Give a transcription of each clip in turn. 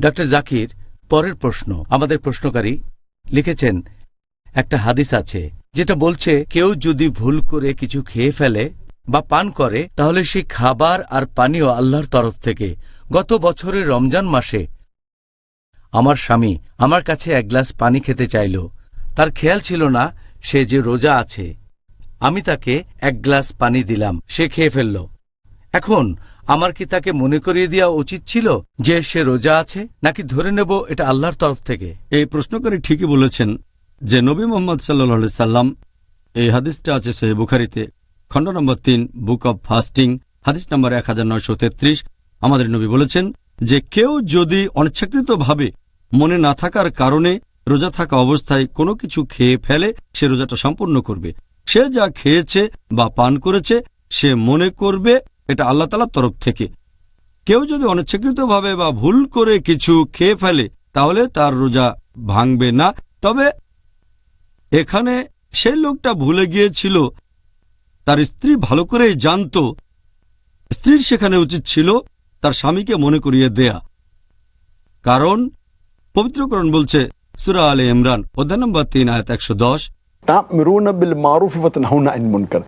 Doctor Zakir, পরের প্রশ্ন। আমাদের প্রশ্নকারী লিখেছেন, একটা হাদিস আছে, যেটা বলছে, কেউ যদি ভুল করে কিছু খেয়ে ফেলে বা পান করে, তাহলে সেই খাবার আর পানীয় আল্লাহর তরফ থেকে। গত বছরের রমজান মাসে আমার স্বামী আমার কাছে এক গ্লাস পানি খেতে চাইল। তার খেয়াল ছিল না, সে যে রোজা আছে। আমি তাকে এক গ্লাস পানি দিলাম, সে খেয়ে ফেলল। এখন আমার কি তাকে মনে করিয়ে দেওয়া উচিত ছিল যে সে রোজা আছে, নাকি ধরে নেব এটা আল্লাহর তরফ থেকে? এই প্রশ্নকারী ঠিকই বলেছেন যে নবী মোহাম্মদ সাল্লি সাল্লাম এই হাদিসটা আছে সহি বুখারিতে, খণ্ড নম্বর তিন, বুক অব ফাস্টিং, হাদিস নম্বর এক হাজার নয়শো তেত্রিশ। আমাদের নবী বলেছেন যে কেউ যদি অনিচ্ছাকৃতভাবে মনে না থাকার কারণে রোজা থাকা অবস্থায় কোনো কিছু খেয়ে ফেলে, সে রোজাটা সম্পূর্ণ করবে। সে যা খেয়েছে বা পান করেছে, সে মনে করবে এটা আল্লাহ তালার তরফ থেকে। কেউ যদি অনিচ্ছাকৃতভাবে বা ভুল করে কিছু খেয়ে ফেলে, তাহলে তার রোজা ভাঙবে না। তবে এখানে সেই লোকটা ভুলে গিয়েছিল, তার স্ত্রী ভালো করেই জানত, স্ত্রীর সেখানে উচিত ছিল তার স্বামীকে মনে করিয়ে দেয়া। কারণ পবিত্রকরণ বলছে, সুরা আলে ইমরান, অধ্যায় নম্বর তিন, আয়াত একশো দশ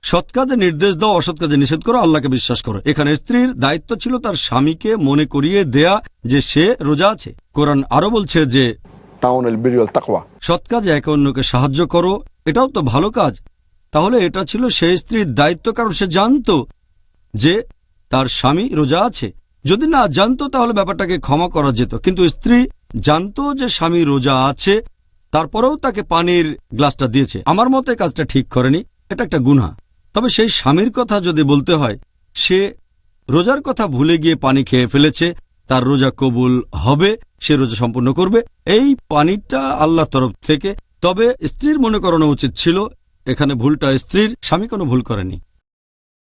সৎ কাজে নির্দেশ দাও অসৎ কাজে নিষেধ করো আল্লাহকে বিশ্বাস করো। এখানে স্ত্রীর দায়িত্ব ছিল তার স্বামীকে মনে করিয়ে দেয়া যে সে রোজা আছে। কোরআন আরও বলছে যে সৎ কাজে একে অন্যকে সাহায্য করো এটাও তো ভালো কাজ। তাহলে এটা ছিল সে স্ত্রীর দায়িত্ব কারণ সে জানত যে তার স্বামী রোজা আছে। যদি না জানতো তাহলে ব্যাপারটাকে ক্ষমা করা যেত। কিন্তু স্ত্রী জানতো যে স্বামী রোজা আছে তারপরেও তাকে পানির গ্লাসটা দিয়েছে। আমার মতে কাজটা ঠিক করেনি, এটা একটা গুনহা। তবে সেই স্বামীর কথা যদি বলতে হয়, সে রোজার কথা ভুলে গিয়ে পানি খেয়ে ফেলেছে, তার রোজা কবুল হবে, সে রোজা সম্পূর্ণ করবে। এই পানিটা আল্লাহ তরফ থেকে, তবে স্ত্রীর মনে করানো উচিত ছিল, এখানে ভুলটা স্ত্রীর, স্বামী কোনো ভুল করেনি।